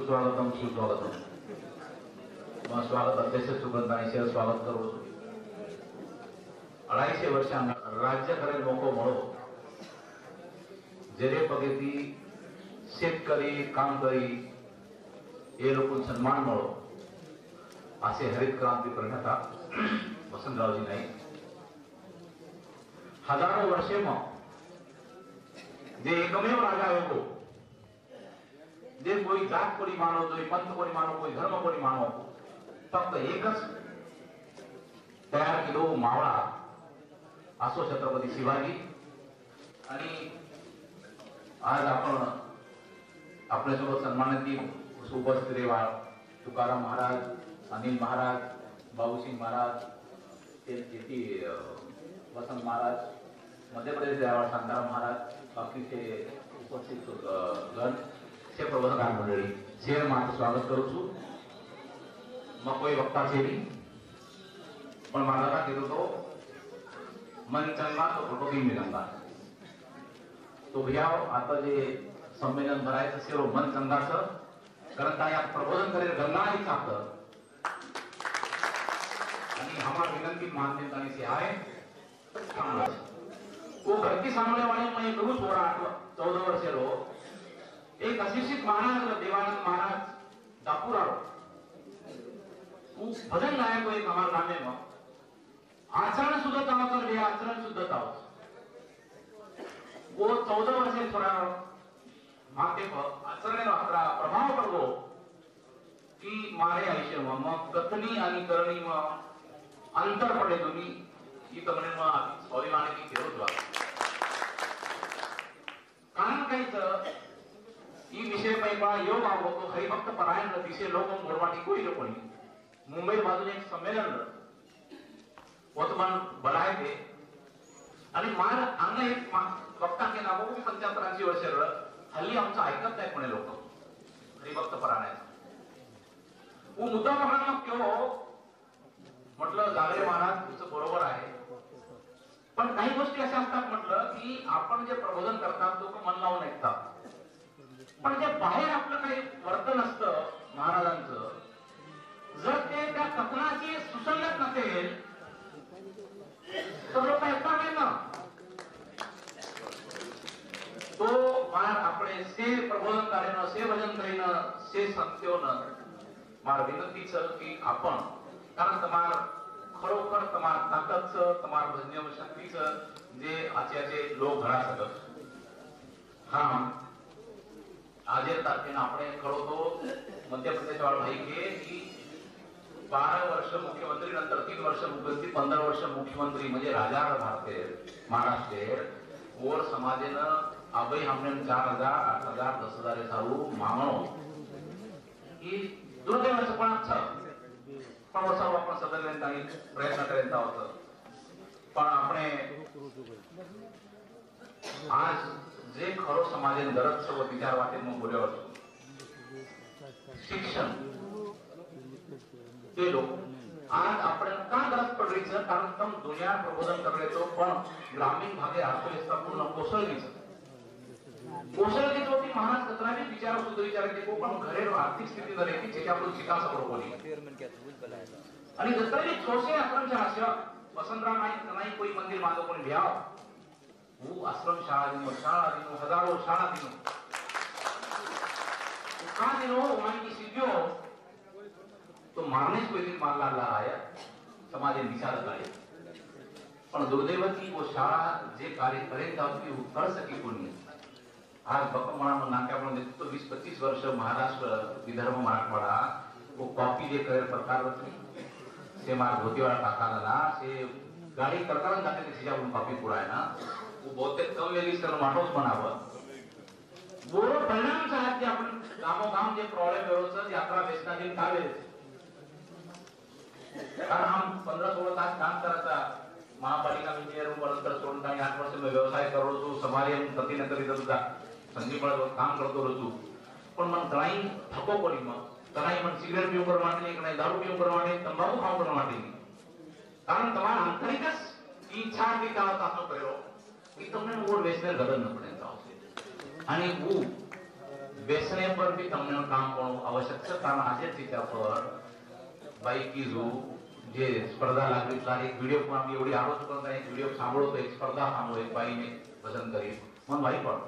సుస్వాగతం సుస్వాగతం మా स्वागत దేశ સુગંધાંશીય સ્વાગત કરું છું અઢાઈસે વર્ષે રાજ્ય કરેલ મોકો મળો જે પગેથી शेतकरी कामकरी हे लोक सन्मान मिळो. असे हरित क्रांती करण्याचा वसंतरावजी नाही. हजारो वर्षे मग जे एकमेव राजा होतो जे કોઈ જાત કોની માનો કોઈ પંથ કોની માનો કોઈ ધર્મ કોની માનો फक्त एकच तयार केलो मावळा असो छत्रपती शिवाजी आणि आज आपण आपल्यासोबत सन्मानित उपस्थित रेवा तुकाराम महाराज अनिल महाराज बाबूसिंग महाराज ते ते वसंत महाराज मध्य प्रदेश रेवा शांताराम महाराज बाकीचे उपस्थित જે માટે સ્વાગત કરું છું માં કોઈ વક્તા છે નહીં પણ મારા કીધું તો મન ચંદા તો ફોટો બી મિલંદા તો ભૈયાઓ આ તો જે સંમેલન ભરાય છે સેરો મન ચંદા છે કારણ કે આ પ્રબોધન કરે ગન્ના એક આપત અને हमारा विनंती मान्यतानी से आए वो घर की सामने वाले मैं प्रभु छोड़ा चौदह वर्ष रो एक अशिक्षित महाराज देवानंद महाराज दापूराव भजन गायक को एक हमारे नामे है आचरण शुद्ध था कर लिया आचरण शुद्ध था वो चौदह वर्ष से थोड़ा माते पर आचरण मात्रा प्रभाव पर वो कि मारे आयुष्य मग कथनी करनी करणी अंतर पडे तुम्ही. ही तमने स्वाभिमानाची घेऊन जा कारण कहीं तो ఈ విషయమై యోగాకు హరిభక్త लोक దిశే లోకం గురవాటి కోయిలకొని मुंबई बाजूने एक संमेलन वर्तमान भराय ते आणि मार हांगा एक वक्ता केला बघू मी पंच्याहत्तरांची वर्ष हल्ली आमचं ऐकत नाही कोणी लोक हरिभक्त पराणायचं मुद्दा म्हणा मग केव म्हटलं जागरे महाराज तुमचं बरोबर आहे पण काही गोष्टी अशा असतात म्हटलं માર વિનંતી છે કે આપણ કારણ तमार ખરોખર તમાર તાકાત છે તમાર ભજ્ઞવ શક્તિ છે જે આજે લોક ઘણા શકે હા આજે તારખે खडो तो मध्य प्रदेश વાળો भाई के की बारा वर्ष मुख्यमंत्री नंतर तीन वर्ष मुख्यमंत्री पंधरा वर्ष मुख्यमंत्री म्हणजे राजा भारते महाराष्ट्र. और समाजानं अभय हमने चार हजार आठ हजार दस हजार चालू मामणो ದುರುದ್ದೇಶ ಪಣಸ ಪ್ರವಾಸ ವಾಪಸ್ ಸದರಿಂದ ಪ್ರಯತ್ನ ಕರೆಂತ होतं पण આપણે આજ જે ખરો સમાજની દરદ સોબત વિચારવા માટે હું બોલ્યો હતો શિક્ષણ તે લોકો आज આપણે કા દરદ પડી છે કારણ કે તમ દુનિયા પ્રબોધન કરે તો પણ ગ્રામીણ ભાગે આખો હિસ્સા પૂર્ણ કોશળ નહીં महाराज कचराने विचार सुद्धा विचारायचे को पण घरे आर्थिक स्थिती झाली की ज्याच्याकडून शिकास कोणी आणि जत्रेली छोसे आश्रमशाळा शिवाय वसंतराव नाईक नाही कोई मंदिर माझं कोणी घ्याव હું આશ્રમ શાળા દિનો શાળા દિનો હજારો શાળા દિનો का दिनो उमाईची शिक्यो तो मारनेच कोई दिन मारला आहे समाजे विचारत आहे पण दुर्दैवाची वो शाळा जे कार्य करेल ती कर सकी कोणी आज बकमणा नाक्यामध्ये तो वीस पच्चीस वर्ष महाराष्ट्र विदर्भ मराठवाडा वो कॉपी जे करेल प्रकार रचनी से मार धोतीवाडा टाकाला ना से गाडी करताना जाते ते तिच्याकडून कॉपी पुढाय ना वो बहुतेक कम वेळी सर माणूस म्हणावं बोरो परिणाम आहेत जे आपण गामोगाम जे प्रॉब्लेम व्यवस्था यात्रा वेचनातील का वेळ कारण हम पंधरा सोळा तास काम करायचा महापालिका इंजिनियर नंतर सोडून काही आठ वर्ष मी व्यवसाय करो છું સમારે એમ થતી ન કરી મળે કામ કરતો છું પણ મને ઘણાઈ થકો પડી માં ઘણાઈ મને સિગરેટ પીવું કરવા માટે દારૂ પીવું કરવા માટે તંબાકુ ખાવા કરવા માટે કારણ તમારા આંતરિક જ ઈચ્છા હતી તાસો કર્યો એ તમને ઓર વેચને ગરજ ન આવશે. અને હું બેસને પર બી તમને કામ કરવું આવશ્યક છે. કારણ આજે ત્યાં પર. બાઈક જે સ્પર્ધા લાગણી તારી એક વીડિયો પણ એવડી આરોપ કરતા એક વીડિયો સાંભળો તો એક સ્પર્ધા સાંભળો, એક બાઈને પસંદ કરી મન ભાઈ પણ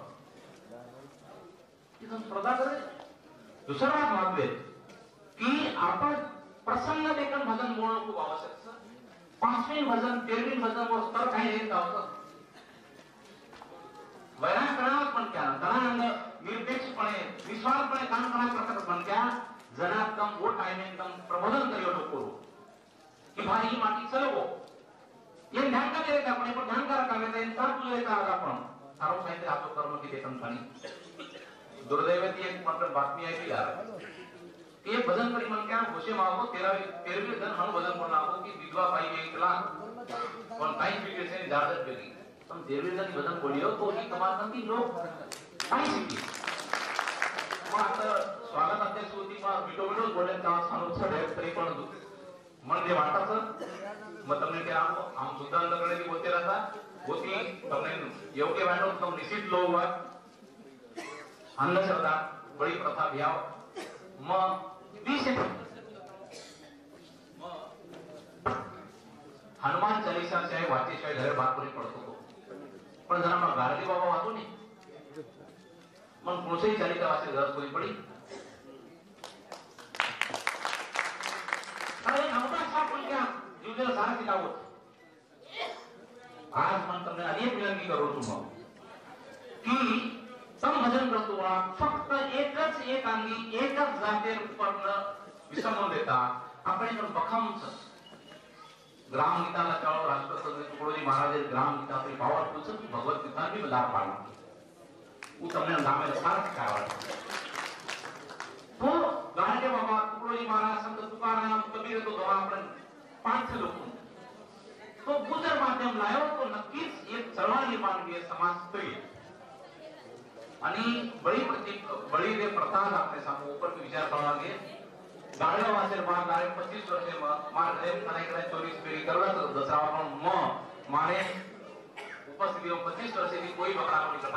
ती स्पर्धा करे दुसरा भाग महत्त्व की आपण प्रसन्न लेखन भजन बोलणं खूप आवश्यक पाचवी भजन तेरवी भजन वर स्तर काही नाही होतं वैराग करणार पण त्या तणांग निरपेक्षपणे विश्वासपणे काम करणार प्रकट पण त्या जरा कम वो टायमिंग कम प्रबोधन करियो लोको. की भाई ही माती चलवो ये ध्यान का देते आपण पण ध्यान करा का देते तुझे का आज आपण. सर्व साहित्य आपलं कर्म किती कंठाणी दुर्दैवाची एक मात्र बातमी आहे की यार ते भजन करी म्हण क्या घोषे मागो तेरा तेरवी जण हणू भजन म्हणून आहो की विधवा बाई एक लाख पण काही स्वीकृती जादच वेगळी पण तेरवी जणी भजन बोलियो तो ही कमाल नंदी लोक काही शिकली मग आता स्वागत अध्यक्ष होती मग विटो विटो बोलले तेव्हा सांगू चढ तरी पण म्हणजे वाटाचं मग તમને કે આમ આમ સુધાંત કરીને બોલતે રહેતા હોતી તમને યોગ્ય વાટો તો નિશ્ચિત લો હોય अंधश्रद्धा बळी प्रथा याव मग वीस हनुमान चालिसाशिवाय वाचेशिवाय घर बातमी पडतो पण जरा मग गारदी बाबा वाचू नाही मग कोणसही चालिका वाचे घर कोणी पडी. आज मंत्र अनेक विनंती करू तुम्हाला. की संभजन ऋतुवा फक्त एकच एक अंगी एकच जागेर पडणं विसरून देता. आपण एकदम बखमच. ग्राम गीताला त्यावेळेस राष्ट्रसंत तुकडोजी महाराज ग्राम गीता ते पावर पूछत की भगवत गीता भी लाभ पाना वो तुमने नामे सार्थ कारण तो गाणे बाबा तुकडोजी महाराज संत तुकाराम कबीर तो गवा आपण पांच लोक तो गुजर माध्यम लायो तो नक्कीच एक चळवळ निर्माण समाज तो आणि बळी प्रति बळी दे प्रथा आपने सामने ऊपर के विचार करवा के गाड़ी में आसे मार गाड़ी पच्चीस वर्ष मार रेल खाने के लिए चौबीस दसरा वाला म मारे उपस्थिति में वर्ष की कोई बकरा नहीं कर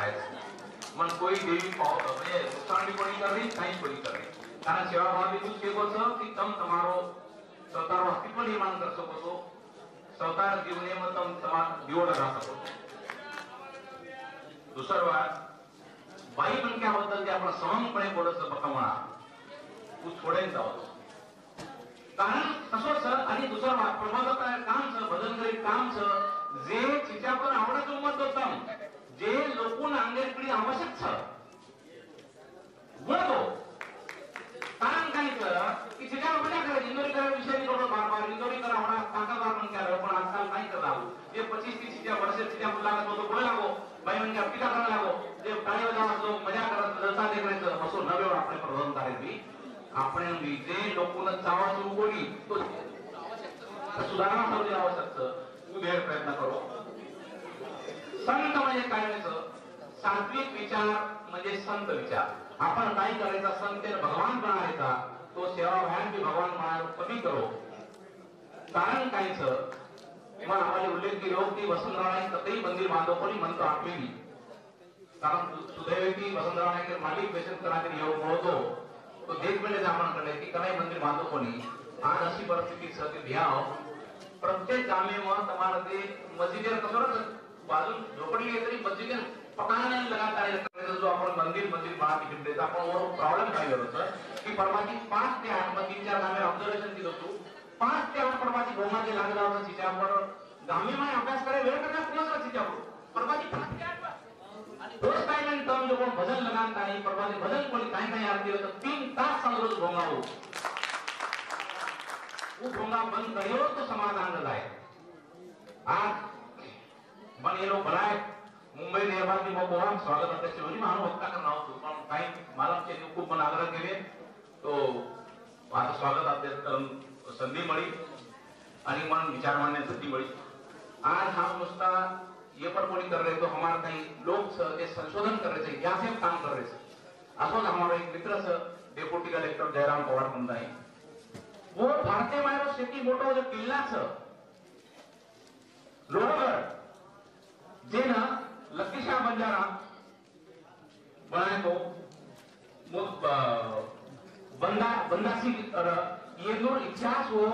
मन कोई देवी पाओ तो मैं नुकसान भी कोई कर रही कारण सेवा भाव भी कुछ केवल तम तुम्हारो स्वतः अस्तित्व निर्माण कर सको स्वतः जीवने में तम समाज जीवन रह सको दूसरा बात बाई म्हणक्याबद्दल ते आपण सहमपणे बोलत बघा तू सोडेन जावं कारण कसं सर आणि दुसरं વાત प्रबोधक काम भजन करीत कामचं जे तिच्या पण आवडत उमत होतं जे लोकून अंगेर पिढी आवश्यक छ म्हणतो कारण काय कर की तिच्या मजा करायची इंदोरी करायला विषय निवडतो बार बार इंदोरीकर आवडा होणार ताकदवार पण करा पण आजकाल नाही करत आहो ते पच्चीस तीस तिच्या वर्ष तिच्या मुलाला होतो बोलायला लागो बाई म्हणजे पिता करायला लागो ते टाळी वाजवतो मजा करत जसा ते करायचं बसो नवे આપણે પ્રબંધ કરેલી આપણે જે લોકોને ચાવા સુરુ કરી તો સુધારણા થવી આવશ્યક છે ઉભેર પ્રયત્ન કરો संत म्हणजे काय व्हायचं सात्विक विचार म्हणजे संत विचार आपण काय करायचा संत भगवान बनायचा तो सेवा व्हान की भगवान बनायला कमी करो कारण कायच मग आम्हाला उल्लेख केलो की वसंतराव कतई मंदिर बांधव कोणी म्हणतो आठवेली कारण सुदैव की वसंतराव नायकर मालिक व्यसन करणारी योग बोलतो तो देखभाल म्हणजे जामण करले की कनाई मंदिर बांधो कोणी आज अशी परिस्थिती सती ध्याव प्रत्येक गामेवर તમારે તે મસ્જિદેર કસરો બાજુ ઝોપડી એટલી મસ્જિદેર પકાને લગાતાર એટલે જો आपण मंदिर मंदिर बांध के देता आपण वो काय होतो की परमाची 5 ते 8 मध्ये चार गामे ऑब्झर्वेशन दिलं होतो. 5 ते 8 परमाची गोमाचे लागला होता तिच्यावर गामेमाय अभ्यास करे वेळ करण्यास कोणाचा तिच्यावर? परमाची 5 ते 8 रोज टाइम नाही तर जो कोण भजन लगान नाही परवाने भजन कोणी काही काही आरती होतं तीन तास चालू समजून भोंगावू वो भोंगा बंद करियो तो समाधान आहे. आज पण हे लोक भलाय मुंबई निर्माण मग बोला स्वागत अध्यक्ष म्हणजे मानव हक्का करणार होतो. पण काही मला त्यांनी खूप पण आग्रह केले. तो माझं स्वागत अध्यक्ष करून संधी मिळी आणि मन विचार मांडण्याची संधी मिळी आज हा नुसता ये पर बोली कर रहे तो हमारे कहीं लोग संशोधन कर रहे थे यहाँ से काम कर रहे थे। असोज हमारा एक मित्र से डेपुटी कलेक्टर जयराम पवार मुंडा है वो भारतीय मायरो सिटी मोटो जो किल्ला छ लोहगढ़ जेना लक्कीशाह बंजारा बनाए तो बंदा बंदा सिंह ये जो इतिहास वो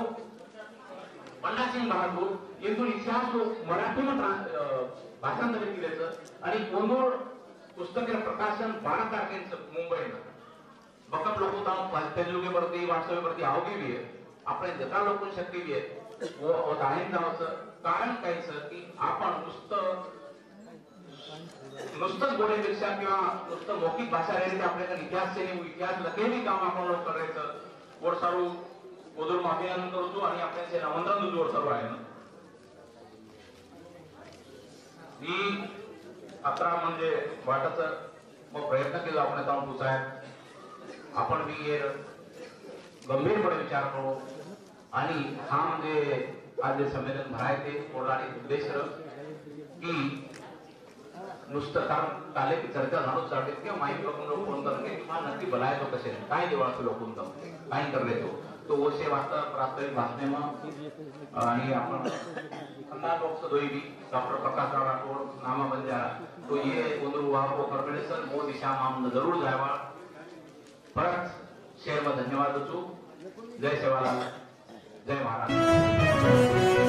बंदा सिंह बहादुर येंदूर इतिहास हो मराठीमध्ये ट्रान्स- अ, भाषांतरित केल्याचं आणि कोंदूर पुस्तकेर प्रकाशन बारा तारखेचं मुंबईनं बकप लोक तेलुगे प्रति वास्तव्य प्रति आवगी भी आहे આપણે જતા લોકો શક્તિ બી आहे वो वो दाहीन जावंचं कारण काय सर की आपण नुसतं नुसतंच बोलण्यापेक्षा किंवा नुसतं मौखिक भाषा राहिली आपल्याकडे इतिहास છે ને ઇતિહાસ લખેલી કામ आपण लोक करायचं वर सारू गोदर अभिनंदन करतो आणि आपल्या आमंत्रण वर सर्व आहे ना मी अकरा म्हणजे वाटाचं मग प्रयत्न केला आपण जाऊन साहेब. आपण बी हे गंभीरपणे विचार करू. आणि हा म्हणजे आज जे संमेलन भरायचे पौराणिक उद्देश की नुसतं कारण काले की चर्चा झाडूच चालते. किंवा माहीत लोकांना फोन करते किंवा नक्की बोलायचो कसे? काय देवळाचं लोक काय करले तो? तो ओशे वाचता प्रास्ताविक भाषणेમાં आणि आपण खन्ना लोकसभा दोई डॉक्टर प्रकाशराव राठोड नामा बंजारा तो ये उंदर हुआ वो करपड़े सर वो दिशा मामन जरूर जावा परत शेर में धन्यवाद देतो. जय सेवालाल. जय महाराज.